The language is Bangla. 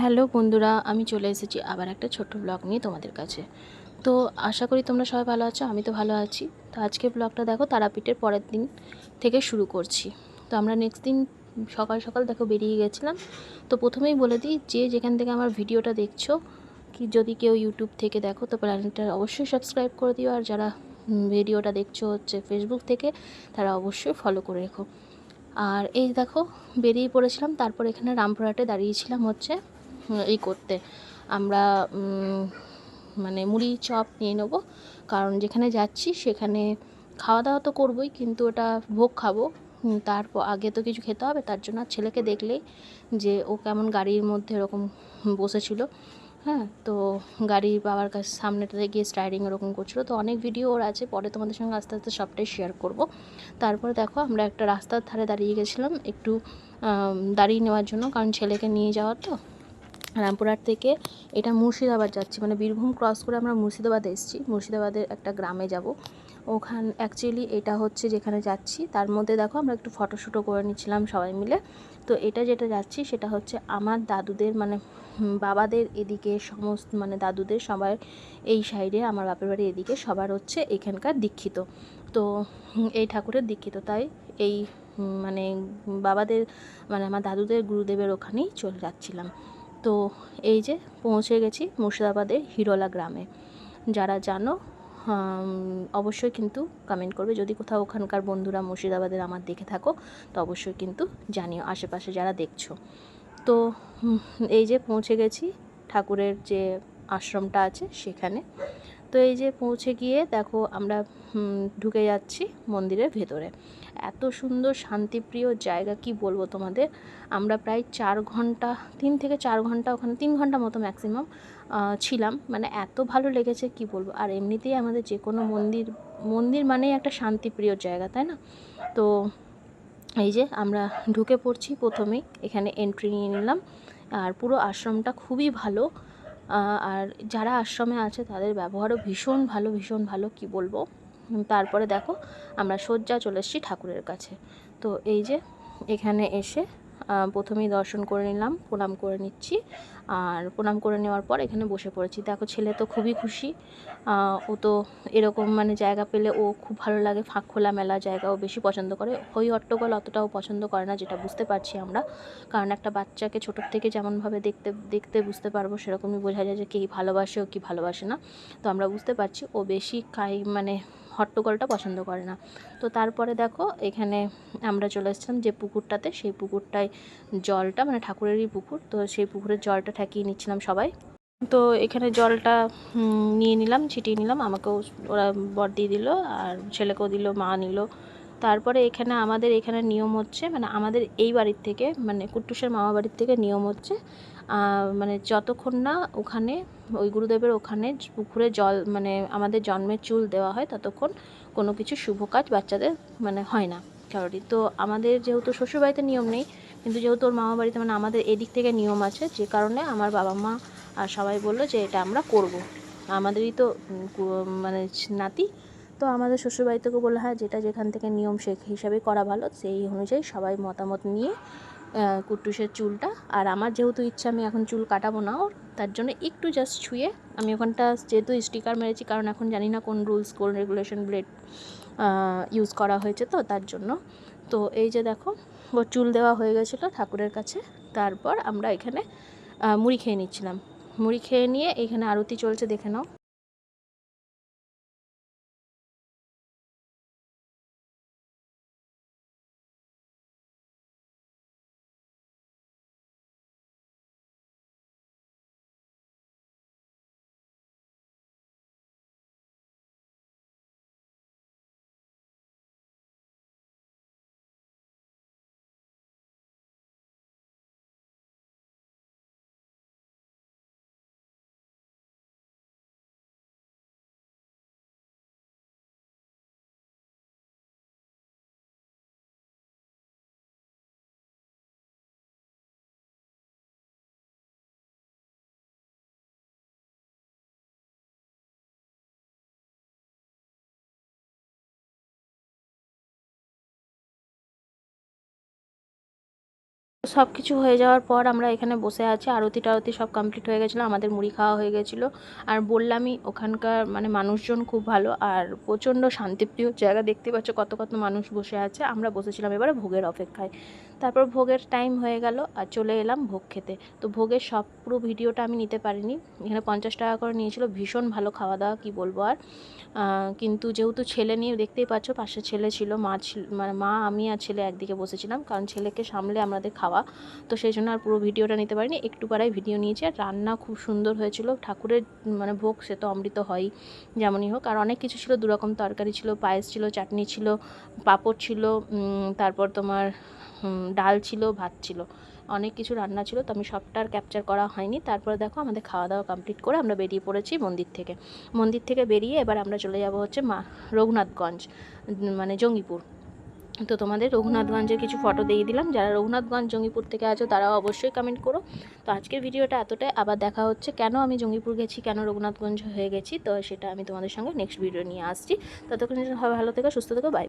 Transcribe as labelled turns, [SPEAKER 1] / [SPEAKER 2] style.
[SPEAKER 1] হ্যালো বন্ধুরা, আমি চলে এসেছি আবার একটা ছোট্ট ব্লগ নিয়ে তোমাদের কাছে। তো আশা করি তোমরা সবাই ভালো আছো, আমি তো ভালো আছি। তো আজকে ব্লগটা দেখো তারাপীঠের পরের দিন থেকে শুরু করছি। তো আমরা নেক্সট দিন সকাল সকাল দেখো বেরিয়ে গেছিলাম। তো প্রথমেই বলে দিই, যে যেখান থেকে আমার ভিডিওটা দেখছ, কি যদি কেউ ইউটিউব থেকে দেখো, তো চ্যানেলটা অবশ্যই সাবস্ক্রাইব করে দিও। আর যারা ভিডিওটা দেখছ হচ্ছে ফেসবুক থেকে, তারা অবশ্যই ফলো করে রেখো। আর এই দেখো, বেরিয়ে পড়েছিলাম, তারপর এখানে রামপুরহাটে দাঁড়িয়েছিলাম হচ্ছে এই করতে। আমরা মানে মুড়ি চপ নিয়ে নেব। কারণ যেখানে যাচ্ছি সেখানে খাওয়া দাওয়া তো করবোই, কিন্তু ওটা ভোগ খাব। তারপর আগে তো কিছু খেতে হবে, তার জন্য ছেলেকে দেখলেই যে ও কেমন গাড়ির মধ্যে এরকম বসেছিল। হ্যাঁ তো গাড়ির বাবার কাছে, সামনেটাতে গিয়ে স্টাইরিং এরকম করছিল। তো অনেক ভিডিও ওর আছে, পরে তোমাদের সঙ্গে আস্তে আস্তে সবটাই শেয়ার করব। তারপর দেখো, আমরা একটা রাস্তার ধারে দাঁড়িয়ে গেছিলাম একটু দাঁড়িয়ে নেওয়ার জন্য। কারণ ছেলেকে নিয়ে যাওয়ার তো। রামপুরহাট থেকে এটা মুর্শিদাবাদ যাচ্ছি। মানে বীরভূম ক্রস করে আমরা মুর্শিদাবাদ এসেছি। মুর্শিদাবাদের একটা গ্রামে যাব। ওখান অ্যাকচুয়ালি এটা হচ্ছে যেখানে যাচ্ছি। তার মধ্যে দেখো আমরা একটু ফটোশ্যুটও করে নিচ্ছিলাম সবাই মিলে। তো এটা যেটা যাচ্ছি সেটা হচ্ছে আমার দাদুদের মানে বাবাদের এদিকে সমস্ত মানে দাদুদের সবার এই সাইডে আমার বাপের বাড়ি এদিকে সবার হচ্ছে এখানকার দীক্ষিত। তো এই ঠাকুরের দীক্ষিত। তাই এই মানে বাবাদের মানে আমার দাদুদের গুরুদেবের ওখানেই চলে যাচ্ছিলাম। তো এই যে পৌঁছে গেছি মুর্শিদাবাদের হিরোলা গ্রামে। যারা জানো অবশ্যই কিন্তু কমেন্ট করবে। যদি কোথাও ওখানকার বন্ধুরা মুর্শিদাবাদের আমার দেখে থাকো, তো অবশ্যই কিন্তু জানিও আশেপাশে যারা দেখছ। তো এই যে পৌঁছে গেছি ঠাকুরের যে আশ্রমটা আছে সেখানে। তো এই যে পৌঁছে গিয়ে দেখো আমরা ঢুকে যাচ্ছি মন্দিরের ভেতরে। এত সুন্দর শান্তিপ্রিয় জায়গা কি বলব তোমাদের? আমরা প্রায় চার ঘণ্টা, তিন থেকে চার ঘণ্টা ওখানে, তিন ঘণ্টা মতো ম্যাক্সিমাম ছিলাম। মানে এত ভালো লেগেছে কি বলব? আর এমনিতেই আমাদের যে কোনো মন্দির মন্দির মানেই একটা শান্তিপ্রিয় জায়গা, তাই না? তো এই যে আমরা ঢুকে পড়ছি প্রথমেই, এখানে এন্ট্রি নিয়ে নিলাম। আর পুরো আশ্রমটা খুবই ভালো। আর যারা আশ্রমে আছে তাদের ব্যবহারও ভীষণ ভালো ভীষণ ভালো, কি বলব? তারপরে দেখো, আমরা শয্যা চলে এসেছি ঠাকুরের কাছে। তো এই যে, এখানে এসে প্রথমেই দর্শন করে নিলাম, প্রণাম করে নিচ্ছি। আর প্রণাম করে নেওয়ার পর এখানে বসে পড়েছি। দেখো, ছেলে তো খুবই খুশি। ও তো এরকম মানে জায়গা পেলে ও খুব ভালো লাগে। ফাঁক খোলা মেলা জায়গা ও বেশি পছন্দ করে। হই হট্টগোল অতটাও পছন্দ করে না, যেটা বুঝতে পারছি আমরা। কারণ একটা বাচ্চাকে ছোটোর থেকে যেমনভাবে দেখতে দেখতে বুঝতে পারব, সেরকমই বোঝা যায় যে কে ভালোবাসে ও কী ভালোবাসে না। তো আমরা বুঝতে পারছি ও বেশি খাই মানে হট্টগোলটা পছন্দ করে না। তো তারপরে দেখো, এখানে আমরা চলে এসেছিলাম যে পুকুরটাতে, সেই পুকুরটায় জলটা মানে ঠাকুরেরই পুকুর, তো সেই পুকুরের জলটা ঠেকিয়ে নিচ্ছিলাম সবাই। তো এখানে জলটা নিয়ে নিলাম, ছিটিয়ে নিলাম, আমাকেও ওরা বর দিয়ে দিল, আর ছেলেকেও দিল, মা নিল। তারপরে এখানে আমাদের এখানে নিয়ম হচ্ছে মানে আমাদের এই বাড়ির থেকে মানে কুট্টুসের মামা বাড়ির থেকে নিয়ম হচ্ছে মানে যতক্ষণ না ওখানে, ওই গুরুদেবের ওখানে পুকুরে জল মানে আমাদের জন্মের চুল দেওয়া হয়, ততক্ষণ কোনো কিছু শুভ কাজ বাচ্চাদের মানে হয় না কারোরই। তো আমাদের যেহেতু শ্বশুরবাড়িতে নিয়ম নেই, কিন্তু যেহেতু ওর মামা বাড়িতে মানে আমাদের এদিক থেকে নিয়ম আছে, যে কারণে আমার বাবা মা আর সবাই বলল যে এটা আমরা করব। আমাদেরই তো মানে নাতি। তো আমাদের শ্বশুরবাড়ি থেকে বলল হ্যাঁ যেটা যেখান থেকে নিয়ম সে, হিসাবে করা ভালো, সেই অনুযায়ী সবাই মতামত নিয়ে কুট্টুসের চুলটা। আর আমার যেহেতু ইচ্ছা, আমি এখন চুল কাটাবো না ওর, তার জন্য একটু জাস্ট ছুঁয়ে আমি ওখানটা যেহেতু স্টিকার মেরেছি, কারণ এখন জানি না কোন রুলস কোন রেগুলেশন ব্লেড ইউজ করা হয়েছে তো তার জন্য। তো এই যে দেখো, ওর চুল দেওয়া হয়ে গেছিল ঠাকুরের কাছে। তারপর আমরা এখানে মুড়ি খেয়ে নিচ্ছিলাম। মুড়ি খেয়ে নিয়ে এখানে আরতি চলছে, দেখে নাও। সব কিছু হয়ে যাওয়ার পর আমরা এখানে বসে আছি। আরতি টারতি সব কমপ্লিট হয়ে গেছিল, আমাদের মুড়ি খাওয়া হয়ে গেছিল। আর বললামই ওখানকার মানে মানুষজন খুব ভালো আর প্রচণ্ড শান্তিপ্রিয় জায়গা। দেখতে পাচ্ছ কত কত মানুষ বসে আছে। আমরা বসেছিলাম এবারে ভোগের অপেক্ষায়। তারপর ভোগের টাইম হয়ে গেল আর চলে এলাম ভোগ খেতে। তো ভোগের সব পুরো ভিডিওটা আমি নিতে পারিনি। এখানে পঞ্চাশ টাকা করে নিয়েছিল, ভীষণ ভালো খাওয়া দাওয়া কী বলব আর? কিন্তু যেহেতু ছেলে নিয়ে দেখতেই পাচ্ছ পাশে ছেলে ছিল, মা ছিল মানে মা, আমি আর ছেলে একদিকে বসেছিলাম, কারণ ছেলেকে সামলে আমাদের খাওয়া। তো সেই জন্য আর পুরো ভিডিওটা নিতে পারিনি, একটু পাড়ায় ভিডিও নিয়েছি। আর রান্না খুব সুন্দর হয়েছিল, ঠাকুরের মানে ভোগ সে তো অমৃত হয়ই যেমনই হোক। আর অনেক কিছু ছিল দু রকম তরকারি ছিল, পায়েস ছিল, চাটনি ছিল, পাঁপড় ছিল তারপর তোমার ডাল ছিল, ভাত ছিল। অনেক কিছু রান্না ছিল, তো আমি সবটার ক্যাপচার করা হয়নি। তারপরে দেখো আমাদের খাওয়া দাওয়া কমপ্লিট করে আমরা বেরিয়ে পড়েছি মন্দির থেকে। মন্দির থেকে বেরিয়ে এবার আমরা চলে যাব হচ্ছে মা রঘুনাথগঞ্জ মানে জঙ্গিপুর। তো তোমাদের রঘুনাথগঞ্জের কিছু ফটো দিয়ে দিলাম। যারা রঘুনাথগঞ্জ, জঙ্গিপুর থেকে আছো তারাও অবশ্যই কমেন্ট করো। তো আজকের ভিডিওটা এতটাই। আবার দেখা হচ্ছে কেন আমি জঙ্গিপুর গেছি, কেন রঘুনাথগঞ্জ হয়ে গেছি, তো সেটা আমি তোমাদের সঙ্গে নেক্সট ভিডিও নিয়ে আসছি। ততক্ষণ ভালো থেকো, সুস্থ থেকো বাই